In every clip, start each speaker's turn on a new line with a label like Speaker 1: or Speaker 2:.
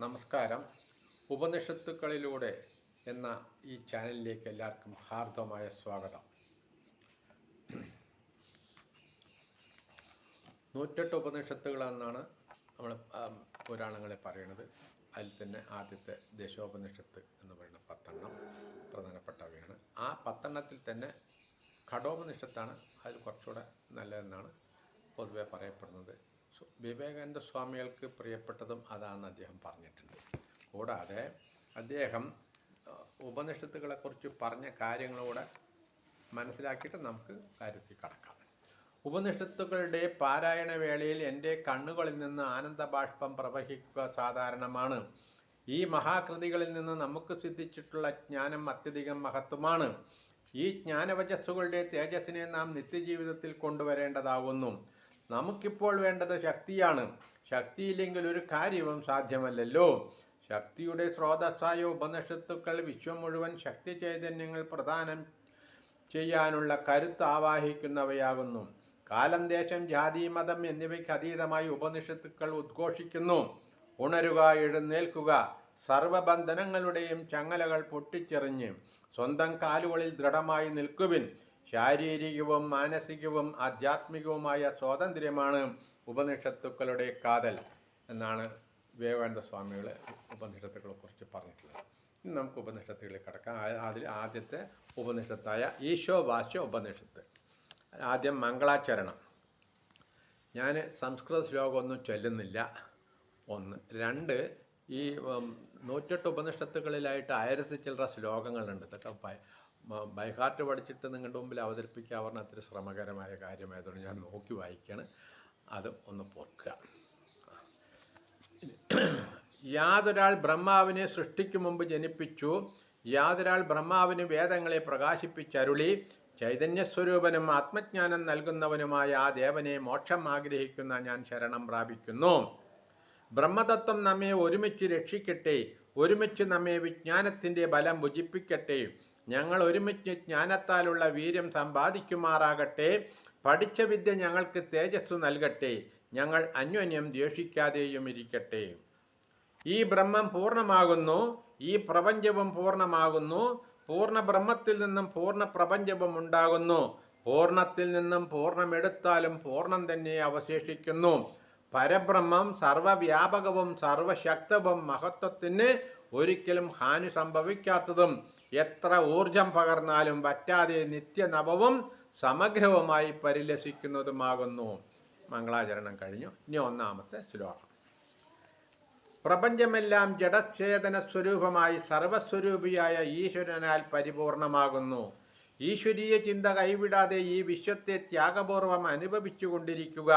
Speaker 1: നമസ്കാരം. ഉപനിഷത്തുക്കളിലൂടെ എന്ന ഈ ചാനലിലേക്ക് എല്ലാവർക്കും ഹാർദവമായ സ്വാഗതം. നൂറ്റെട്ട് ഉപനിഷത്തുകളെന്നാണ് നമ്മൾ പുരാണങ്ങളെ പറയുന്നത്. അതിൽ തന്നെ ആദ്യത്തെ ദേശോപനിഷത്ത് എന്ന് പറയുന്ന പത്തെണ്ണം പ്രധാനപ്പെട്ടവയാണ്. ആ പത്തെണ്ണത്തിൽ തന്നെ ഘടോപനിഷത്താണ്. അതിൽ കുറച്ചുകൂടെ നല്ലതെന്നാണ് പൊതുവെ പറയപ്പെടുന്നത്. വിവേകാനന്ദ സ്വാമികൾക്ക് പ്രിയപ്പെട്ടതും അതാണെന്ന് അദ്ദേഹം പറഞ്ഞിട്ടുണ്ട്. കൂടാതെ അദ്ദേഹം ഉപനിഷത്തുകളെ ഉപനിഷത്തുകളെക്കുറിച്ച് പറഞ്ഞ കാര്യങ്ങളൂടെ മനസ്സിലാക്കിയിട്ട് നമുക്ക് കാര്യത്തിൽ കടക്കാം. ഉപനിഷത്തുക്കളുടെ പാരായണ വേളയിൽ എന്റെ കണ്ണുകളിൽ നിന്ന് ആനന്ദ ബാഷ്പം പ്രവഹിക്കുക സാധാരണമാണ്. ഈ മഹാകൃതികളിൽ നിന്ന് നമുക്ക് സിദ്ധിച്ചിട്ടുള്ള ജ്ഞാനം അത്യധികം മഹത്വമാണ്. ഈ ജ്ഞാനവചസ്സുകളുടെ തേജസ്സിനെ നാം നിത്യജീവിതത്തിൽ കൊണ്ടുവരേണ്ടതാകുന്നു. നമുക്കിപ്പോൾ വേണ്ടത് ശക്തിയാണ്. ശക്തിയില്ലെങ്കിൽ ഒരു കാര്യവും സാധ്യമല്ലല്ലോ. ശക്തിയുടെ സ്രോതസ്സായ ഉപനിഷത്തുക്കൾ വിശ്വം മുഴുവൻ ശക്തി ചൈതന്യങ്ങൾ പ്രദാനം ചെയ്യാനുള്ള കരുത്ത് ആവാഹിക്കുന്നവയാകുന്നു. കാലം ദേശം ജാതി മതം എന്നിവയ്ക്ക് അതീതമായി ഉപനിഷത്തുക്കൾ ഉദ്ഘോഷിക്കുന്നു. ഉണരുക എഴുന്നേൽക്കുക സർവബന്ധനങ്ങളുടെയും ചങ്ങലകൾ പൊട്ടിച്ചെറിഞ്ഞ് സ്വന്തം കാലുകളിൽ ദൃഢമായി നിൽക്കുവിൻ. ശാരീരികവും മാനസികവും ആധ്യാത്മികവുമായ സ്വാതന്ത്ര്യമാണ് ഉപനിഷത്തുക്കളുടെ കാതൽ എന്നാണ് വിവേകാനന്ദ സ്വാമികൾ ഉപനിഷത്തുക്കളെ കുറിച്ച് പറഞ്ഞിട്ടുള്ളത്. ഇനി നമുക്ക് ഉപനിഷത്തുകളിൽ കിടക്കാം. അതിൽ ആദ്യത്തെ ഉപനിഷത്തായ ഈശോവാശ്യ ഉപനിഷത്ത്. ആദ്യം മംഗളാചരണം. ഞാൻ സംസ്കൃത ശ്ലോകമൊന്നും ചൊല്ലുന്നില്ല. ഒന്ന്. രണ്ട് ഈ നൂറ്റെട്ട് ഉപനിഷത്തുകളിലായിട്ട് ആയിരത്തി ചില്ലറ ശ്ലോകങ്ങളുണ്ട്. ഇതൊക്കെ ബൈഹാർട്ട് പഠിച്ചിട്ട് നിങ്ങളുടെ മുമ്പിൽ അവതരിപ്പിക്കുക പറഞ്ഞാൽ അത്ര ശ്രമകരമായ കാര്യമായതുകൊണ്ട് ഞാൻ നോക്കി വായിക്കുകയാണ് അത് ഒന്ന് പോർക്കുക യാതൊരാൾ ബ്രഹ്മാവിനെ സൃഷ്ടിക്കു മുമ്പ് ജനിപ്പിച്ചു. യാതൊരാൾ ബ്രഹ്മാവിന് വേദങ്ങളെ പ്രകാശിപ്പിച്ചരുളി. ചൈതന്യസ്വരൂപനും ആത്മജ്ഞാനം നൽകുന്നവനുമായ ആ ദേവനെ മോക്ഷം ആഗ്രഹിക്കുന്ന ഞാൻ ശരണം പ്രാപിക്കുന്നു. ബ്രഹ്മതത്വം നമ്മെ ഒരുമിച്ച് രക്ഷിക്കട്ടെ. ഒരുമിച്ച് നമ്മെ വിജ്ഞാനത്തിന്റെ ബലം ഭുജിപ്പിക്കട്ടെ. ഞങ്ങൾ ഒരുമിച്ച് ജ്ഞാനത്താലുള്ള വീര്യം സമ്പാദിക്കുമാറാകട്ടെ. പഠിച്ച വിദ്യ ഞങ്ങൾക്ക് തേജസ് നൽകട്ടെ. ഞങ്ങൾ അന്യോന്യം ദ്വേഷിക്കാതെയും ഇരിക്കട്ടെ. ഈ ബ്രഹ്മം പൂർണമാകുന്നു. ഈ പ്രപഞ്ചവും പൂർണമാകുന്നു. പൂർണ ബ്രഹ്മത്തിൽ നിന്നും പൂർണ പ്രപഞ്ചവും ഉണ്ടാകുന്നു. പൂർണത്തിൽ നിന്നും പൂർണമെടുത്താലും പൂർണം തന്നെ അവശേഷിക്കുന്നു. പരബ്രഹ്മം സർവവ്യാപകവും സർവശക്തവും മഹത്വത്തിന് ഒരിക്കലും ഹാനി സംഭവിക്കാത്തതും എത്ര ഊർജം പകർന്നാലും പറ്റാതെ നിത്യനവവും സമഗ്രവുമായി പരിലസിക്കുന്നതുമാകുന്നു. മംഗളാചരണം കഴിഞ്ഞു. ഇനി ഒന്നാമത്തെ ശ്ലോകം. പ്രപഞ്ചമെല്ലാം ജഡച്ഛേദന സ്വരൂപമായി സർവസ്വരൂപിയായ ഈശ്വരനാൽ പരിപൂർണമാകുന്നു. ഈശ്വരീയ ചിന്ത കൈവിടാതെ ഈ വിശ്വത്തെ ത്യാഗപൂർവം അനുഭവിച്ചു കൊണ്ടിരിക്കുക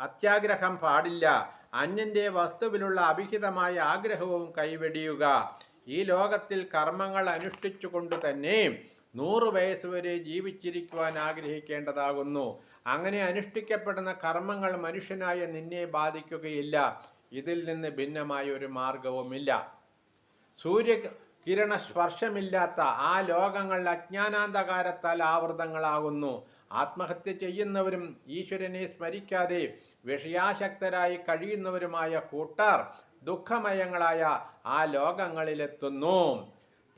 Speaker 1: അത്യാഗ്രഹം പാടില്ല. അന്യന്റെ വസ്തുവിലുള്ള അഭിഹിതമായ ആഗ്രഹവും കൈവെടിയുക. ഈ ലോകത്തിൽ കർമ്മങ്ങൾ അനുഷ്ഠിച്ചുകൊണ്ട് തന്നെ നൂറ് വയസ്സുവരെ ജീവിച്ചിരിക്കുവാൻ ആഗ്രഹിക്കേണ്ടതാകുന്നു. അങ്ങനെ അനുഷ്ഠിക്കപ്പെടുന്ന കർമ്മങ്ങൾ മനുഷ്യനായ നിന്നെ ബാധിക്കുകയില്ല. ഇതിൽ നിന്ന് ഭിന്നമായ ഒരു മാർഗവുമില്ല. സൂര്യ കിരണ സ്പർശമില്ലാത്ത ആ ലോകങ്ങൾ അജ്ഞാനാന്ധകാരത്താൽ ആവൃതങ്ങളാകുന്നു. ആത്മഹത്യ ചെയ്യുന്നവരും ഈശ്വരനെ സ്മരിക്കാതെ വിഷയാശക്തരായി കഴിയുന്നവരുമായ കൂട്ടർ ദുഃഖമയങ്ങളായ ആ ലോകങ്ങളിലെത്തുന്നു.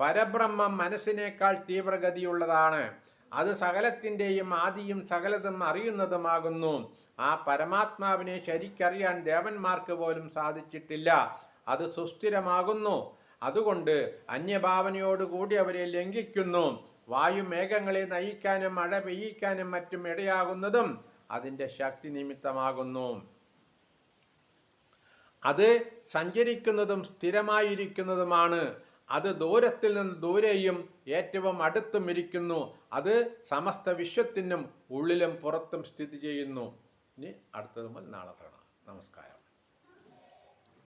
Speaker 1: പരബ്രഹ്മം മനസ്സിനേക്കാൾ തീവ്രഗതിയുള്ളതാണ്. അത് സകലത്തിന്റെയും ആദിയും സകലതും അറിയുന്നതുമാകുന്നു. ആ പരമാത്മാവിനെ ശരിക്കറിയാൻ ദേവന്മാർക്ക് പോലും സാധിച്ചിട്ടില്ല. അത് സുസ്ഥിരമാകുന്നു. അതുകൊണ്ട് അന്യഭാവനയോടുകൂടി അവരെ ലംഘിക്കുന്നു. വായുമേഘങ്ങളെ നയിക്കാനും മഴ പെയ്യിക്കാനും മറ്റും ഇടയാകുന്നതും അതിന്റെ ശക്തി നിമിത്തമാകുന്നു. അത് സഞ്ചരിക്കുന്നതും സ്ഥിരമായിരിക്കുന്നതുമാണ്. അത് ദൂരത്തിൽ നിന്ന് ദൂരെയും ഏറ്റവും അടുത്തും ഇരിക്കുന്നു. അത് സമസ്ത വിശ്വത്തിനും ഉള്ളിലും പുറത്തും സ്ഥിതി ചെയ്യുന്നു. ഇനി അടുത്തത് മുതൽ നാളെ കാണാം. നമസ്കാരം.